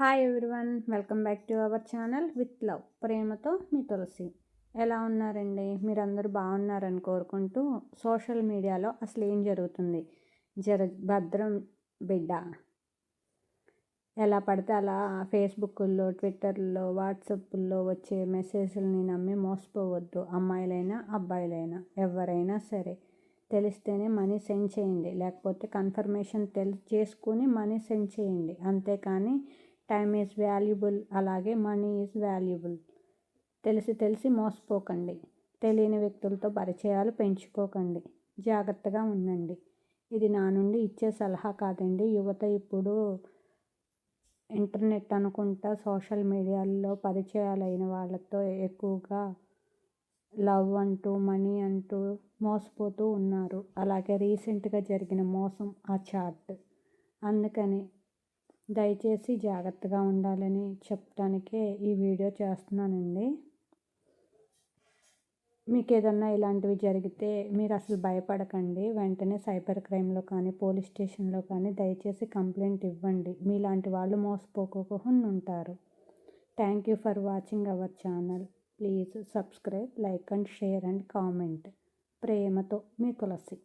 Hi everyone welcome back to our channel with love ప్రేమతో మీ తులసి. ఎలా ఉన్నారండి? మీరందరూ బాగున్నారని కోరుకుంటూ సోషల్ మీడియాలో అసలు ఏం జరుగుతుంది? జర భద్రం బిడ్డ. ఎలా పడితే అలా ఫేస్బుక్లో ట్విట్టర్లో వాట్సాప్లో వచ్చే మెసేజ్లని నమ్మి మోసపోవద్దు. అమ్మాయిలైనా అబ్బాయిలైనా ఎవరైనా సరే. తెలిస్తేనే మనీ సెండ్ చేయండి. లేకపోతే కన్ఫర్మేషన్ తెలి చేసుకుని మనీ సెండ్ చేయండి. అంతేకాని టైం ఈజ్ వాల్యుబుల్ అలాగే మనీ ఈజ్ వాల్యుబుల్. తెలిసి తెలిసి మోసపోకండి. తెలియని వ్యక్తులతో పరిచయాలు పెంచుకోకండి. జాగ్రత్తగా ఉండండి. ఇది నా నుండి ఇచ్చే సలహా కాదండి. యువత ఇప్పుడు ఇంటర్నెట్ అనుకుంటా సోషల్ మీడియాల్లో అయిన వాళ్ళతో ఎక్కువగా లవ్ అంటూ మనీ అంటూ మోసపోతూ ఉన్నారు. అలాగే రీసెంట్గా జరిగిన మోసం ఆ చాట్ అందుకని దయచేసి జాగ్రత్తగా ఉండాలని చెప్పడానికే ఈ వీడియో చేస్తున్నానండి. మీకు ఏదన్నా ఇలాంటివి జరిగితే మీరు అసలు భయపడకండి. వెంటనే సైబర్ క్రైమ్లో కానీ పోలీస్ స్టేషన్లో కానీ దయచేసి కంప్లైంట్ ఇవ్వండి. మీలాంటి వాళ్ళు మోసపోకుండా ఉంటారు thank you for watching our channel. Please subscribe like and share and comment. ప్రేమతో మీ తులసి.